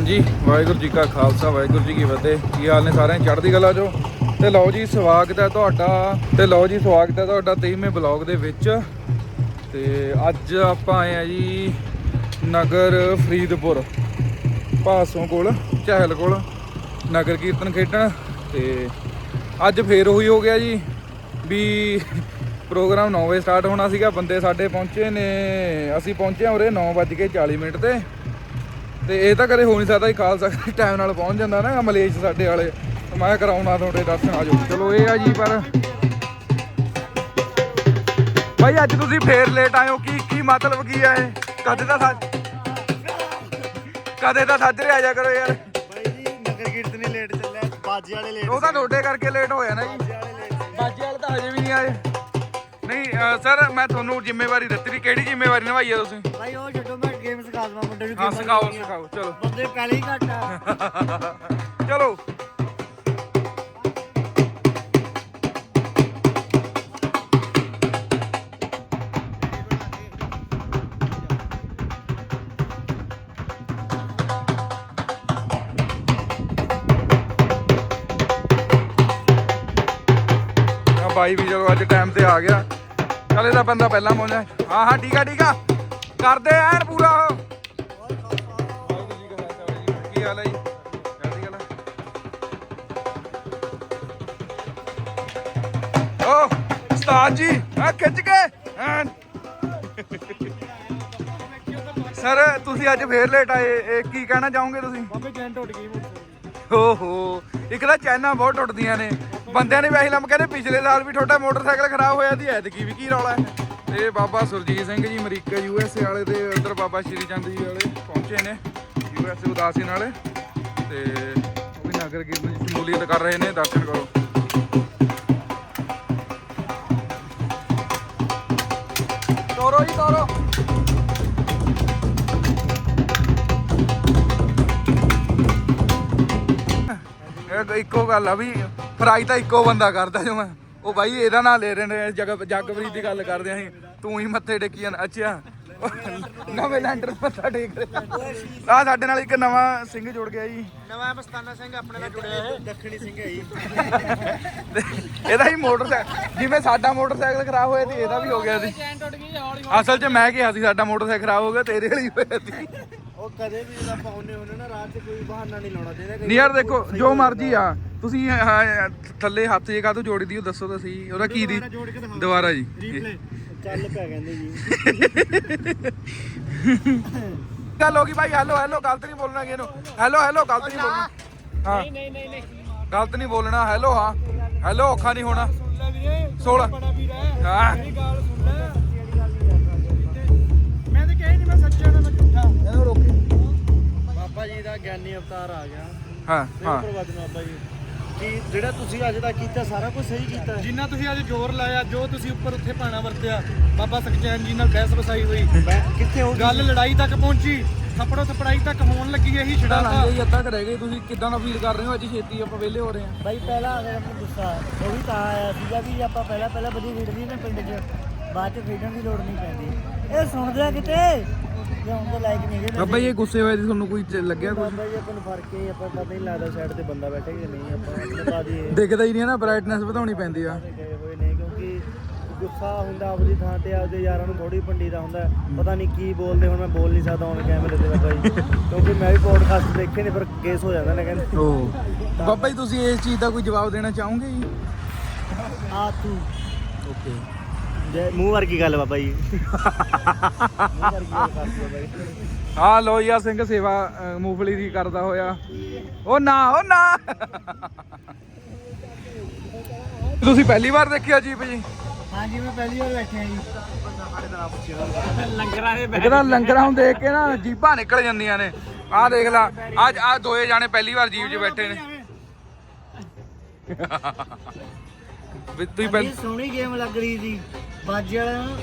ਹਾਂਜੀ, ਵਾਹਿਗੁਰੂ ਜੀ ਕਾ ਖਾਲਸਾ, ਵਾਹਿਗੁਰੂ ਜੀ ਕੀ ਫਤਿਹ। ਕੀ ਹਾਲ ਨੇ ਸਾਰਿਆਂ? ਚੜ੍ਹਦੀ ਕਲਾ ਜੋ ਤੇ ਲਓ ਜੀ, ਸਵਾਗਤ ਹੈ ਤੁਹਾਡਾ, ਤੇ ਲਓ ਜੀ, ਸਵਾਗਤ ਹੈ ਤੁਹਾਡਾ 23ਵੇਂ ਬਲੌਗ ਦੇ ਵਿੱਚ। ਤੇ ਅੱਜ ਆਪਾਂ ਆਏ ਆ ਜੀ ਨਗਰ ਫਰੀਦਪੁਰ ਪਾਸੋਂ ਕੋਲ, ਚਹਿਲ ਕੋਲ, ਨਗਰ ਕੀਰਤਨ ਖੇਡਣ। ਤੇ ਅੱਜ ਫੇਰ ਉਹੀ ਹੋ ਗਿਆ ਜੀ, ਵੀ ਪ੍ਰੋਗਰਾਮ 9 ਵਜੇ ਸਟਾਰਟ ਹੋਣਾ ਸੀਗਾ, ਬੰਦੇ ਸਾਡੇ ਪਹੁੰਚੇ ਨੇ, ਅਸੀਂ ਪਹੁੰਚੇ ਹਾਂ ਉਰੇ 9:40 ਮਿੰਟ ਤੇ। ਤੇ ਇਹ ਤਾਂ ਕਦੇ ਹੋ ਨਹੀਂ ਸਕਦਾ ਕਿ ਖਾਲਸਾ ਟਾਈਮ ਨਾਲ ਪਹੁੰਚ ਜਾਂਦਾ ਨਾ ਮਲੇਸ਼ ਸਾਡੇ ਵਾਲੇ। ਮੈਂ ਕਰਾਉਣਾ ਤੁਹਾਡੇ ਦਰਸ਼ਨ ਆਜੋ। ਚਲੋ ਇਹ ਆ ਜੀ ਪਰ ਭਾਈ ਅੱਜ ਤੁਸੀਂ ਫੇਰ ਲੇਟ ਆਏ ਹੋ। ਕੀ ਕੀ ਮਤਲਬ ਕੀ ਆ ਇਹ? ਕਦੇ ਤਾਂ ਸੱਜ ਕਦੇ ਤਾਂ ਸੱਜਰੇ ਆ ਜਾ ਕਰੋ ਯਾਰ। ਬਾਈ ਜੀ ਨਗਰ ਕੀਰਤਨ ਲੇਟ ਚੱਲਿਆ। ਬਾਜੇ ਵਾਲੇ ਲੇਟ ਉਹ ਤਾਂ ਤੁਹਾਡੇ ਕਰਕੇ ਲੇਟ ਹੋਇਆ ਨਾ ਜੀ। ਬਾਜੇ ਵਾਲੇ ਤਾਂ ਹਜੇ ਵੀ ਨਹੀਂ ਆਏ। ਨਹੀਂ ਸਰ ਮੈਂ ਤੁਹਾਨੂੰ ਜ਼ਿੰਮੇਵਾਰੀ ਦਿੱਤੀ ਵੀ ਕਿਹੜੀ ਜ਼ਿੰਮੇਵਾਰੀ ਨਿਭਾਈ ਹੈ ਤੁਸੀਂ? ਬਾਈ ਉਹ ਛੱਡੋ ਮੈਂ ਗੇਮ ਸਿਖਾ ਦਵਾਂ ਮੁੰਡੇ ਨੂੰ ਹਾਂ ਗੇਮਾਂ ਸਿਖਾਓ ਸਿਖਾਉਣੀਆਂ। ਸਿਖਾਓ ਚਲੋ। ਬੰਦੇ ਪਹਿਲੇ ਹੀ ਘੱਟ ਆ। ਚਲੋ। ਆ ਬਾਈ ਵੀ ਚਲੋ ਅੱਜ ਟਾਈਮ ਤੇ ਆ ਗਿਆ। ਚੱਲ ਇਹਦਾ ਬੰਦਾ ਪਹਿਲਾਂ ਪਹੁੰਚਿਆ ਹਾਂ। ਹਾਂ ਠੀਕ ਆ ਠੀਕ ਆ। ਕਰਦੇ ਐਨ ਪੂਰਾ ਉਹ। ਵਾਹਿਗੁਰੂ ਜੀ ਕਾ ਖਾਲਸਾ ਵਾਹਿਗੁਰੂ ਜੀ? ਕੀ ਫਤਿਹ। ਕੀ ਹਾਲ ਹੈ ਜੀ ਚੜ੍ਹਦੀ ਕਲਾ ਓ ਉਸਤਾਦ ਜੀ ਆ ਖਿੱਚ ਕੇ। ਐਨ। ਸਰ ਤੁਸੀਂ ਅੱਜ ਫੇਰ ਲੇਟ ਆਏ। ਇਹ ਕੀ ਕਹਿਣਾ ਚਾਹੋਗੇ ਤੁਸੀਂ? ਬਾਬੇ ਜੈਂਟ ਉੱਡ ਗਈ। ਓਹੋ ਇੱਕ ਤਾਂ ਚੈਨਾਂ ਬਹੁਤ ਟੁੱਟਦੀਆਂ ਨੇ। ਬੰਦਿਆਂ ਨੇ ਵੀ ਵੈਸੇ ਲੰਮ ਕਹਿੰਦੇ, ਪਿਛਲੇ ਸਾਲ ਵੀ ਤੁਹਾਡਾ ਮੋਟਰਸਾਈਕਲ ਖਰਾਬ ਹੋਇਆ ਸੀ, ਐਤਕੀ ਵੀ ਕੀ ਰੌਲਾ ਹੈ? ਤੇ ਬਾਬਾ Surjit Singh ji America, U S A ਵਾਲੇ ਤੇ ਉਧਰ ਬਾਬਾ ਸ਼੍ਰੀ ਚੰਦ ਜੀ ਵਾਲੇ ਪਹੁੰਚੇ ਨੇ, ਯੂ ਐਸ ਏ ਉਦਾਸੀ ਵਾਲੇ ਤੇ ਉਹ ਵੀ ਨਗਰ ਕੀਰਤਨ ਦੀ ਸ਼ਮੂਲੀਅਤ ਕਰ ਰਹੇ ਨੇ, ਦਰਸ਼ਨ ਕਰੋ। ਤੋਰੋ ਜੀ, ਤੋਰੋ। ਇੱਕੋ ਗੱਲ ਆ ਵੀ ਫਰਾਈ ਤਾਂ ਇੱਕੋ ਬੰਦਾ ਕਰਦਾ ਜੋ ਮੈਂ। ਉਹ ਬਾਈ ਇਹਦਾ ਨਾਂ ਲੈ ਰਹੇ ਨੇ ਜਗ ਜਗਪ੍ਰੀਤ ਦੀ ਗੱਲ ਕਰਦੇ ਆਂ ਅਸੀਂ। ਤੂੰ ਹੀ ਮੱਥੇ ਟੇਕੀ ਜਾਂਦਾ ਅੱਛਾ। ਨਵੇਂ ਲੈਂਟਰ ਮੱਥਾ ਟੇਕ ਰਿਹਾ। ਆ ਸਾਡੇ ਨਾਲ ਇੱਕ ਨਵਾਂ ਸਿੰਘ ਜੁੜ ਗਿਆ ਜੀ। ਨਵਾਂ ਮਸਤਾਨਾ ਸਿੰਘ ਆਪਣੇ ਨਾਲ ਜੁੜਿਆ ਹੈ ਦੱਖਣੀ ਸਿੰਘ ਹੈ ਜੀ। ਤੇ ਇਹਦਾ ਹੀ ਮੋਟਰਸਾਈਕਲ ਜਿਵੇਂ ਸਾਡਾ ਮੋਟਰਸਾਈਕਲ ਖਰਾਬ ਹੋਇਆ ਸੀ ਇਹਦਾ ਵੀ ਹੋ ਗਿਆ ਸੀ। ਅਸਲ 'ਚ ਮੈਂ ਕਿਹਾ ਸੀ ਸਾਡਾ ਮੋਟਰਸਾਈਕਲ ਖਰਾਬ ਹੋ ਗਿਆ ਤੇਰੇ ਵਾਲੀ ਹੋਇਆ ਸੀ। ਉਹ ਕਦੇ ਵੀ ਜਦੋਂ ਆਪਾਂ ਆਉਂਦੇ ਹੁੰਦੇ ਨਾ ਰਾਤ 'ਚ ਕੋਈ ਬਹਾਨਾ ਨਹੀਂ ਲਾਉਣਾ ਚਾਹੀਦਾ ਕਈ ਨਹੀਂ ਯਾਰ ਵਾਰ ਦੇਖੋ ਜੋ ਮਰਜ਼ੀ ਆ ਤੁਸੀਂ ਹਾਂ, ਥੱਲੇ ਹੱਥ ਜੇ ਕਾਹਤੋਂ ਜੋੜੀ ਦੀ ਉਹ ਦੱਸੋ ਤਾਂ ਸਹੀ ਉਹਦਾ ਕੀ ਦੀ ਦੁਬਾਰਾ ਜੀ। ਰੀਪਲੇ ਚੱਲ ਪਿਆ ਕਹਿੰਦੇ ਜੀ। ਗੱਲ ਹੋ ਗਈ ਭਾਈ ਹੈਲੋ ਹੈਲੋ ਗਲਤ ਨਹੀਂ ਬੋਲਣਾ ਕਿ ਇਹਨੂੰ ਹੈਲੋ ਹੈਲੋ ਗਲਤ ਨਹੀਂ ਬੋਲਣਾ। ਹਾਂ। ਨਹੀਂ ਨਹੀਂ ਨਹੀਂ ਗਲਤ ਨਹੀਂ ਬੋਲਣਾ ਹੈਲੋ ਹਾਂ। ਹੈਲੋ ਔਖਾ ਨਹੀਂ ਹੋਣਾ। ਸੁਣ ਲੈ ਵੀਰੇ। ਸੋਲਾਂ। ਬੜਾ ਵੀਰ ਹੈ। ਹਾਂ। ਮੇਰੀ ਗੱਲ ਸੁਣ ਲੈ। ਦਾ ਗਿਆਨੀ ਅਵਤਾਰ ਆ ਗਿਆ ਹਾਂ ਹਾਂ। ਪ੍ਰਵਾਦ ਬਾਬਾ ਜੀ। ਕੀ ਜਿਹੜਾ ਤੁਸੀਂ ਅੱਜ ਦਾ ਕੀਤਾ ਸਾਰਾ ਕੁਝ ਸਹੀ ਕੀਤਾ ਜਿੰਨਾ ਤੁਸੀਂ ਅੱਜ ਜ਼ੋਰ ਲਾਇਆ ਜੋ ਤੁਸੀਂ ਉੱਪਰ ਉੱਥੇ ਪਾਣਾ ਵਰਤਿਆ ਬਾਬਾ ਸਖਚੈਨ ਜੀ ਨਾਲ ਬਹਿਸ ਵਸਾਈ ਹੋਈ। ਕਿੱਥੇ ਹੋ ਗੱਲ ਲੜਾਈ ਤੱਕ ਪਹੁੰਚੀ ਥੱਪੜੋ ਥਪੜਾਈ ਤੱਕ ਹੋਣ ਲੱਗੀ ਇਹੀ ਛੜਾ ਲੰਘ ਗਈ ਅੱਧਾ ਕੁ ਰਹਿ ਗਈ ਤੁਸੀਂ ਕਿੱਦਾਂ ਦਾ ਫੀਲ ਕਰ ਰਹੇ ਹੋ? ਅੱਜ ਛੇਤੀ ਆਪਾਂ ਵਿਹਲੇ ਹੋ ਰਹੇ ਹਾਂ। ਬਾਈ ਪਹਿਲਾਂ ਆ ਗਿਆ ਆਪਣਾ ਗੁੱਸਾ। ਉਹ ਵੀ ਤਾਂ ਆਇਆ ਸੀਗਾ ਵੀ ਆਪਾਂ ਪਹਿਲਾਂ ਪਹਿਲਾਂ ਵਧੀਆ ਖੇਡਦੇ ਨਾ ਪਿੰਡ 'ਚ। ਬਾਅਦ 'ਚ ਖੇਡਣ ਦੀ ਲੋੜ ਨਹੀਂ ਪੈਂਦੀ। ਇਹ ਸੁਣਦੇ ਆ ਕਿਤੇ? ਜੇ ਹੁਣ ਦੇ ਲਾਇਕ ਨਹੀਂ ਹੈਗੇ। ਬਾਬਾ ਜੀ ਇਹ ਗੁੱਸੇ ਹੋਏ ਸੀ ਤੁਹਾਨੂੰ ਕੋਈ ਚ- ਲੱਗਿਆ ਕੋਈ ਬਾਬਾ ਜੀ ਆਪਾਂ ਨੂੰ ਫ਼ਰਕ ਹੀ ਆਪਾਂ ਪਤਾ ਨਹੀਂ ਲੱਗਦਾ ਸਾਈਡ ਤੇ ਬੰਦਾ ਬੈਠਾ ਕਿ ਨਹੀਂ ਆਪਾਂ ਬਤਾ ਦਈਏ ਦਿਖਦਾ ਹੀ ਨਹੀਂ ਨਾ ਬ੍ਰਾਈਟਨੈਸ ਵਧਾਉਣੀ ਪੈਂਦੀ ਆ। ਗਏ ਹੋਏ ਨੇ ਕਿਉਂਕਿ ਗੁੱਸਾ ਹੁੰਦਾ ਆਪਦੀ ਥਾਂ ਤੇ ਆਪਦੇ ਯਾਰਾਂ ਨੂੰ ਥੋੜੀ ਪੰਡੀ ਦਾ ਹੁੰਦਾ। ਪਤਾ ਨਹੀਂ ਕੀ ਬੋਲਦੇ ਹੁਣ ਮੈਂ ਬੋਲ ਨਹੀਂ ਸਕਦਾ ਹੁਣ ਕੈਮਰੇ ਤੇ ਬਾਬਾ ਜੀ। ਕਿਉਂਕਿ ਮੈਂ ਵੀ ਪੋਡਕਾਸਟ ਦੇਖੇ ਨੇ ਪਰ ਕੇਸ ਹੋ ਜਾਂਦਾ ਨੇ ਕਹਿੰਦੇ। ਓ ਬਾਬਾ ਜੀ ਤੁਸੀਂ ਇਸ ਚੀਜ਼ ਦਾ ਕੋਈ ਜਵਾਬ ਦੇਣਾ ਚਾਹੋਗੇ ਜੀ? ਆ ਤੂੰ। ਓਕੇ ਜੈ ਮੂੰਹ ਵਰਗੀ ਗੱਲ ਬਾਬਾ ਜੀ। ਮੂੰਹ ਵਰਗੀ ਗੱਲ ਕਰ ਬਾਬਾ ਜੀ ਹਾਂ ਲੋਈਆ ਸਿੰਘ ਸੇਵਾ ਅ, ਮੂੰਗਫਲੀ ਦੀ ਕਰਦਾ ਹੋਇਆ। ਉਹ ਨਾ ਉਹ ਨਾ। ਤੁਸੀਂ ਪਹਿਲੀ ਵਾਰ ਦੇਖਿਆ ਜੀਪ ਜੀ? ਹਾਂਜੀ ਮੈਂ ਪਹਿਲੀ ਵਾਰ ਬੈਠਿਆ ਜੀ। ਲੰਗਰਾਂ ਦੇ ਇੱਕ ਤਾਂ ਲੰਗਰਾਂ ਨੂੰ ਦੇਖ ਕੇ ਨਾ ਜੀਬਾਂ ਨਿਕਲ ਜਾਂਦੀਆਂ ਨੇ। ਆਹ ਦੇਖ ਲੈ ਅੱਜ ਆ ਦੋਏ ਜਾਣੇ ਪਹਿਲੀ ਵਾਰ ਜੀਪ 'ਚ ਬੈਠੇ ਨੇ। ਵੀ ਤੁਸੀਂ ਪਹਿ- ਇਹ ਸੋਹਣੀ ਗੇਮ ਲੱਗ ਰਹੀ ਸੀ ਬਾਜੇ ਵਾਲਾ ਨਾ।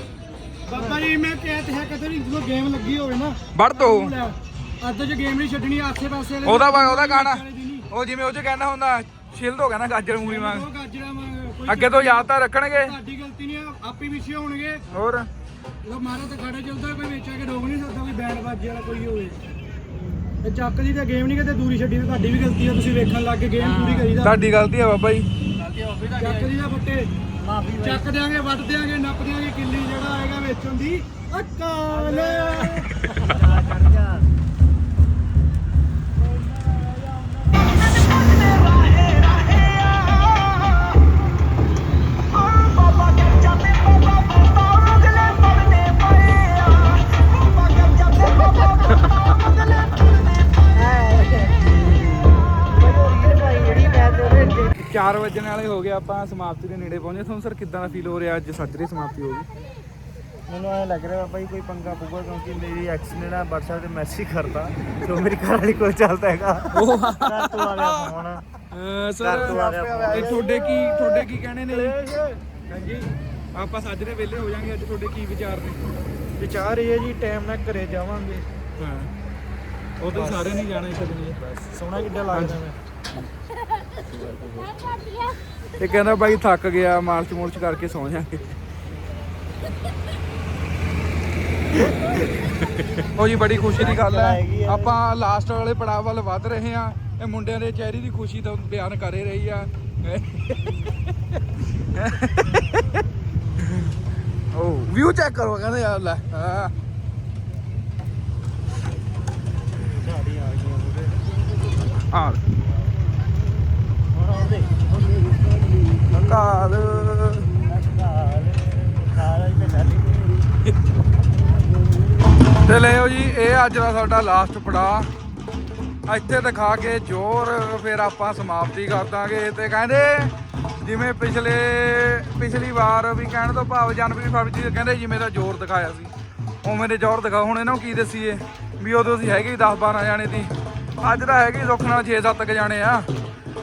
ਬਾਬਾ ਜੀ ਮੈਂ ਕਿਹਾ ਤੇ ਹੈ ਕਦੇ ਵੀ ਜਦੋਂ ਗੇਮ ਲੱਗੀ ਹੋਵੇ ਨਾ। ਵੜ ਦੋ। ਅੱਜ ਜੋ ਗੇਮ ਨਹੀਂ ਛੱਡਣੀ ਆਸੇ ਪਾਸੇ ਵਾਲੇ ਉਹਦਾ ਵਾ- ਉਹਦਾ ਗਾਣਾ। ਉਹ ਜਿਵੇਂ ਉਹ 'ਚ ਕਹਿੰਦਾ ਹੁੰਦਾ ਛਿਲਦ ਹੋ ਗਿਆ ਨਾ ਗਾਜਰ ਮੂਲੀ ਵਾਂਗ। ਉਹ ਗਾਜਰਾਂ ਵਾਂਗ ਕੋਈ ਅੱਗੇ ਤੋਂ ਯਾਦ ਤਾਂ ਰੱਖਣਗੇ। ਸਾਡੀ ਗਲਤੀ ਨਹੀਂ ਆ, ਆਪੇ ਹੋਣਗੇ। ਹੋਰ? ਜਦੋਂ ਮਾਰਾ ਤੇ ਖੜੇ ਚੱਲਦਾ ਕੋਈ ਵਿੱਚ ਆ ਕੇ ਰੋਕ ਨਹੀਂ ਸਕਦਾ ਕੋਈ ਬੈਂਡ ਬਾਜੇ ਵਾਲਾ ਕੋਈ ਹੋਵੇ। ਇਹ ਚੱਕ ਦੀ ਤਾਂ ਗੇਮ ਨਹੀਂ ਕਿਤੇ ਦੂਰੀ ਛੱਡੀ ਤੇ ਤੁਹਾਡੀ ਵੀ ਗਲਤੀ ਆ ਤੁਸੀਂ ਵੇਖਣ ਲੱਗ ਕੇ ਗੇਮ ਪੂਰੀ ਕਰੀਦਾ। ਤੁਹਾਡੀ ਗਲਤੀ ਹੈ ਬਾਬਾ ਜੀ। ਚੱਕ ਦੀ ਦਾ ਬੱਟੇ ਮਾਫੀ ਚੱਕ ਦਿਆਂਗੇ ਵੱਢ ਦਿਆਂਗੇ ਨੱਪ ਦਿਆਂਗੇ ਕਿੱਲੀ ਜਿਹੜਾ ਆਏਗਾ ਵੇਚਣ ਦੀ। ਅਕਾਲ ਚੜ ਜਾ ਚਾਰ ਵਜਣ ਵਾਲੇ ਹੋ ਗਏ ਆਪਾਂ ਸਮਾਪਤੀ ਦੇ ਨੇੜੇ ਪਹੁੰਚੇ। ਤੁਹਾਨੂੰ ਸਰ ਕਿੱਦਾਂ ਦਾ ਫੀਲ ਹੋ ਰਿਹਾ? ਅੱਜ ਸੱਜਰੇ ਸਮਾਪਤੀ ਹੋ ਗਈ। ਮੈਨੂੰ ਐ ਲੱਗ ਰਿਹਾ ਬਾਬਾ ਜੀ ਕੋਈ ਪੰਗਾ ਪੂਗਾ ਕਿਉਂਕਿ ਮੇਰੀ ਐਕਸ ਨੇ ਨਾ WhatsApp ਤੇ ਮੈਸੇਜ ਕਰਤਾ ਜੋ ਮੇਰੀ ਘਰ ਵਾਲੀ ਕੋਲ ਚੱਲਦਾ ਹੈਗਾ। ਉਹ ਘਰ ਤੋਂ ਆ ਗਿਆ ਫੋਨ ਸਰ। ਇਹ ਤੁਹਾਡੇ ਕੀ ਤੁਹਾਡੇ ਕੀ ਕਹਿਣੇ ਨੇ ਹਾਂਜੀ। ਆਪਾਂ ਸੱਜਰੇ ਵਿਹਲੇ ਹੋ ਜਾਾਂਗੇ ਅੱਜ ਤੁਹਾਡੇ ਕੀ ਵਿਚਾਰ ਨੇ? ਵਿਚਾਰ ਇਹ ਹੈ ਜੀ ਟਾਈਮ ਨਾਲ ਘਰੇ ਜਾਵਾਂਗੇ। ਹਾਂ। ਉਹ ਤਾਂ ਸਾਰੇ ਨਹੀਂ ਜਾਣੇ ਸਕਦੇ ਸੋਹਣਾ ਕਿੱਡਾ ਲੱਗਦਾ ਮੈਂ। ਇਹ ਕਹਿੰਦਾ ਬਾਈ ਥੱਕ ਗਿਆ ਮਾਰਚ ਮੂਰਚ ਕਰਕੇ ਸੌ ਜਾਾਂਗੇ। ਉਹ ਜੀ ਬੜੀ ਖੁਸ਼ੀ ਦੀ ਗੱਲ ਹੈ। ਆਪਾਂ ਲਾਸਟ ਵਾਲੇ ਪੜਾਅ ਵੱਲ ਵੱਧ ਰਹੇ ਆ ਇਹ ਮੁੰਡਿਆਂ ਦੇ ਚਿਹਰੇ ਦੀ ਖੁਸ਼ੀ ਤਾਂ ਬਿਆਨ ਕਰ ਰਹੀ ਆ। ਉਹ ਵਿਊ ਚੈੱਕ ਕਰੋ, ਕਹਿੰਦੇ ਯਾਰ ਲੈ, ਹਾਂ। ਆ ਗਈਆਂ ਮੂਰੇ ਆ ਹੁਣ ਆਉਂਦੇ ਕਾਲ ਸਾਰਾ ਹੀ ਮੈਂ ਛੱਡ ਕੇ ਤੇ ਲਿਓ ਜੀ ਇਹ ਅੱਜ ਦਾ ਸਾਡਾ ਲਾਸਟ ਪੜਾ ਇੱਥੇ ਦਿਖਾ ਕੇ ਜ਼ੋਰ, ਫਿਰ ਆਪਾਂ ਸਮਾਪਤੀ ਕਰ ਦਾਂਗੇ। ਤੇ ਕਹਿੰਦੇ, ਜਿਵੇਂ ਪਿਛਲੇ, ਪਿਛਲੀ ਵਾਰ ਵੀ ਕਹਿਣ ਤੋਂ ਭਾਵ ਜਨਵਰੀ, ਫਰਵਰੀ ਕਹਿੰਦੇ ਜਿਵੇਂ ਦਾ ਜ਼ੋਰ ਦਿਖਾਇਆ ਸੀ। ਉਵੇਂ ਦੇ ਜ਼ੋਰ ਦਿਖਾ ਹੁਣ ਇਹਨਾਂ ਨੂੰ ਕੀ ਦੱਸੀਏ? ਵੀ ਉਦੋਂ ਅਸੀਂ ਹੈਗੇ 10 12 ਜਾਣੇ ਦੀ ਅੱਜ ਤਾਂ ਹੈਗੇ ਸੁੱਖ ਨਾਲ 6 7 ਕ ਜਾਣੇ ਆ।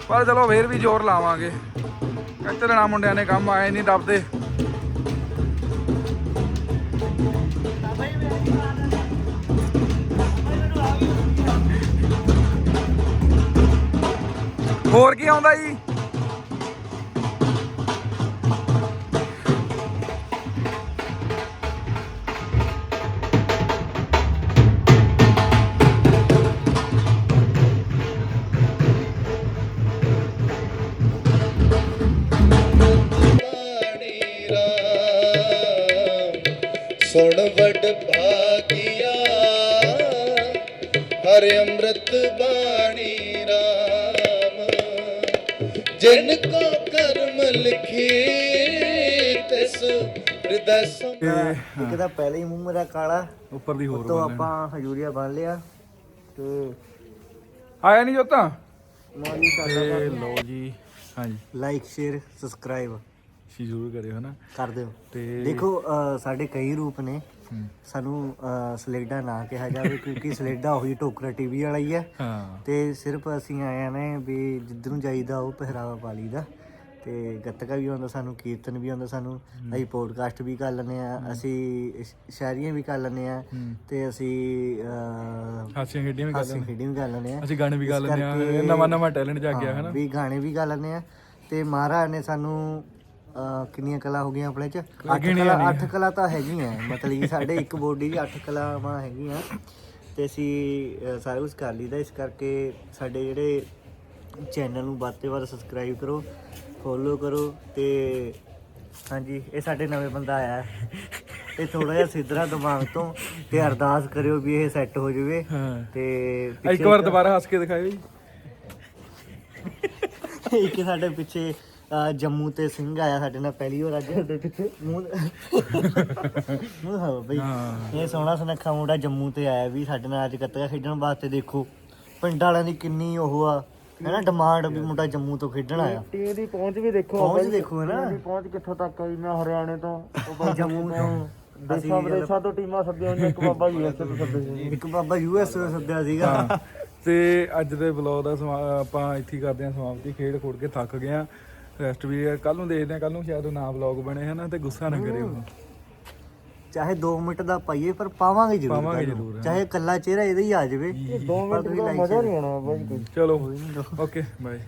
ਪਰ ਚਲੋ ਫੇਰ ਵੀ ਜ਼ੋਰ ਲਾਵਾਂਗੇ। ਇੱਥੇ ਨਾ ਮੁੰਡਿਆਂ ਨੇ ਕੰਮ ਆਏ ਨਹੀਂ ਦੱਬਦੇ। ਹੋਰ ਕੀ ਆਉਂਦਾ ਜੀ? ਬਾਣੀ ਰਾਮ ਸੁਣ ਵਡ ਭਾਗਿਆ ਹਰ ਅੰਮ੍ਰਿਤ ਬਾਣੀ ਜਿਨ ਕੋ ਕਰਮ ਲਿਖੀ ਤਿਸ ਹਿਰਦੈ ਸਮ ਇੱਕ ਤਾਂ ਪਹਿਲੇ ਹੀ ਮੂੰਹ ਮੇਰਾ ਕਾਲਾ। ਉੱਪਰ ਦੀ ਹੋਰ ਤੋਂ ਬੰਨ੍ਹਣਾ। ਆਪਾਂ ਹਜੂਰੀਆ ਬੰਨ ਲਿਆ ਤੇ ਆਇਆ ਨਹੀਂ ਜੋਤਾ? ਮੌਲੀ ਤੇ ਸਾਡਾ ਲਓ ਜੀ ਹਾਂਜੀ। ਲਾਈਕ ਸ਼ੇਅਰ ਸਬਸਕ੍ਰਾਈਬ ਸੀ ਜ਼ਰੂਰ ਕਰਿਓ ਹਨਾ? ਕਰ ਦਿਓ। ਤੇ ਦੇਖੋ ਅਹ, ਸਾਡੇ ਕਈ ਰੂਪ ਨੇ। ਸਾਨੂੰ ਸਲੇਡਾ ਨਾ ਕਿਹਾ ਜਾਵੇ ਕਿਉਂਕਿ ਸਲੇਡਾ ਉਹੀ ਟੋਕਰਾ ਟੀਵੀ ਵਾਲਾ ਹੀ ਹੈ। ਹਾਂ। ਤੇ ਸਿਰਫ ਅਸੀਂ ਆਏ ਨੇ ਵੀ ਜਿੱਧਰ ਨੂੰ ਜਾਈਦਾ ਉਹ ਪਹਿਰਾਵਾ ਪਾ ਲਈਦਾ ਤੇ ਗੱਤਕਾ ਵੀ ਆਉਂਦਾ ਸਾਨੂੰ ਕੀਰਤਨ ਵੀ ਆਉਂਦਾ ਸਾਨੂੰ। ਅਸੀਂ ਪੋਡਕਾਸਟ ਵੀ ਕਰ ਲੈਂਦੇ ਆ ਅਸੀਂ ਸ਼ਾਇਰੀਆਂ ਵੀ ਕਰ ਲੈਂਦੇ ਆ। ਤੇ ਅਸੀਂ ਹਾਸੀਆਂ ਖੇਡੀਆਂ ਵੀ ਕਰ ਲੈਂਦੇ ਖੇਡੀ ਵੀ ਕਰ ਲੈਂਦੇ ਆ ਅਸੀਂ ਗਾਣੇ ਵੀ ਗਾ ਲੈਂਦੇ ਆ ਨਵਾਂ ਨਵਾਂ ਟੈਲੈਂਟ ਜਾ ਗਿਆ ਹਾਂ, ਹਨਾ ਵੀ ਗਾਣੇ ਵੀ ਗਾ ਲੈਂਦੇ ਆ ਤੇ ਮਹਾਰਾਜ ਨੇ ਸਾਨੂੰ ਅਹ, ਕਿੰਨੀਆਂ ਕਲਾ ਹੋ ਗਈਆਂ ਆਪਣੇ ਚ? ਅੱਠ ਕਲਾ ਨਹੀਂ। ਅੱਠ ਕਲਾ ਤਾਂ ਹੈਗੀਆਂ। ਮਤਲਬ ਕਿ ਸਾਡੇ ਇੱਕ ਬੋਡੀ ਦੀ ਅੱਠ ਕਲਾਵਾਂ ਹੈਗੀਆਂ। ਤੇ ਅਸੀਂ ਅਹ, ਸਾਰਾ ਕੁਝ ਕਰ ਲਈਦਾ। ਇਸ ਕਰਕੇ ਸਾਡੇ ਜਿਹੜੇ ਚੈਨਲ ਨੂੰ ਵੱਧ ਤੋਂ ਵੱਧ ਸਬਸਕ੍ਰਾਈਬ ਕਰੋ ਫੋਲੋ ਕਰੋ ਤੇ ਹਾਂਜੀ ਇਹ ਸਾਡੇ ਨਵੇਂ ਬੰਦਾ ਆਇਆ। ਹੈ। ਇਹ ਥੋੜਾ ਜਿਹਾ ਸਿੱਧਰਾ ਦਿਮਾਗ ਤੋਂ ਤੇ ਅਰਦਾਸ ਕਰਿਓ ਵੀ ਇਹ ਸੈੱਟ ਹੋ ਜਾਵੇ। ਹਾਂ। ਤੇ ਇੱਕ ਵਾਰ ਦੁਬਾਰਾ ਹੱਸ ਕੇ ਦਿਖਾਇਓ ਜੀ। ਇੱਕ ਸਾਡੇ ਪਿੱਛੇ ਅਹ, ਜੰਮੂ ਤੇ ਸਿੰਘ ਆਇਆ ਸਾਡੇ ਨਾਲ ਪਹਿਲੀ ਵਾਰ ਅੱਜ। ਪਿੱਛੇ। ਮੂੰਹ ਮੂੰਹ ਹਾਂ ਬਈ। ਇਹ ਸੋਹਣਾ ਸੁਨੱਖਾ ਮੁੰਡਾ ਜੰਮੂ ਤੇ ਆਇਆ ਵੀ ਸਾਡੇ ਨਾਲ ਅੱਜ ਗੱਤਕਾ ਖੇਡਣ ਵਾਸਤੇ ਦੇਖੋ। ਪਿੰਡ ਵਾਲਿਆਂ ਦੀ ਕਿੰਨੀ ਉਹ ਆ ਹੈਨਾ ਡਿਮਾਂਡ ਵੀ ਮੁੰਡਾ ਜੰਮੂ ਤੋਂ ਖੇਡਣ ਆਇਆ। ਟੀਮ ਦੀ ਪਹੁੰਚ ਵੀ ਦੇਖੋ ਪਹੁੰਚ ਦੇਖੋ ਹੈ ਨਾ ਪਹੁੰਚ ਕਿੱਥੋਂ ਤੱਕ ਆਈ ਮੈਂ ਹਰਿਆਣੇ ਤੋਂ। ਜੰਮੂ ਤੋਂ। ਅਸੀਂ ਦੇਸ਼ਾਂ ਵਿਦੇਸ਼ਾਂ ਤੋਂ ਟੀਮਾਂ ਸੱਦੀਆਂ ਹੋਈਆਂ ਇੱਕ ਬਾਬਾ ਯੂਐਸਏ ਤੋਂ ਸੱਦੇ ਸੀ ਇੱਕ ਬਾਬਾ ਯੂਐਸ ਤੋਂ ਸੱਦਿਆ ਸੀਗਾ। ਤੇ ਅੱਜ ਦੇ ਵਲੌਗ ਦਾ ਸਮਾ- ਆਪਾਂ ਇੱਥੇ ਹੀ ਕਰਦੇ ਹਾਂ ਸਮਾਪਤੀ। ਖੇਡ ਖੋੜ ਕੇ ਥੱਕ ਗਏ ਆ ਰੈਸਟ ਵੀ ਕੱਲ ਨੂੰ ਦੇਖਦੇ ਆ ਕੱਲ ਨੂੰ ਸ਼ਾਇਦ ਨਾ ਵਲੌਗ ਬਣੇ ਹਨਾ ਤੇ ਗੁੱਸਾ ਨਾ ਕਰਿਓ। ਚਾਹੇ 2 ਮਿੰਟ ਦਾ ਪਾਈਏ ਪਰ ਪਾਵਾਂਗੇ ਜ਼ਰੂਰ ਪਾਵਾਂਗੇ। ਜ਼ਰੂਰ। ਚਾਹੇ ਕੱਲਾ ਚਿਹਰਾ ਇਹਦਾ ਹੀ ਆ ਜਾਵੇ 2 ਮਿੰਟ ਦਾ ਮਜ਼ਾ ਨਹੀਂ ਆਉਣਾ ਬਾਈ ਚਲੋ। Okay bye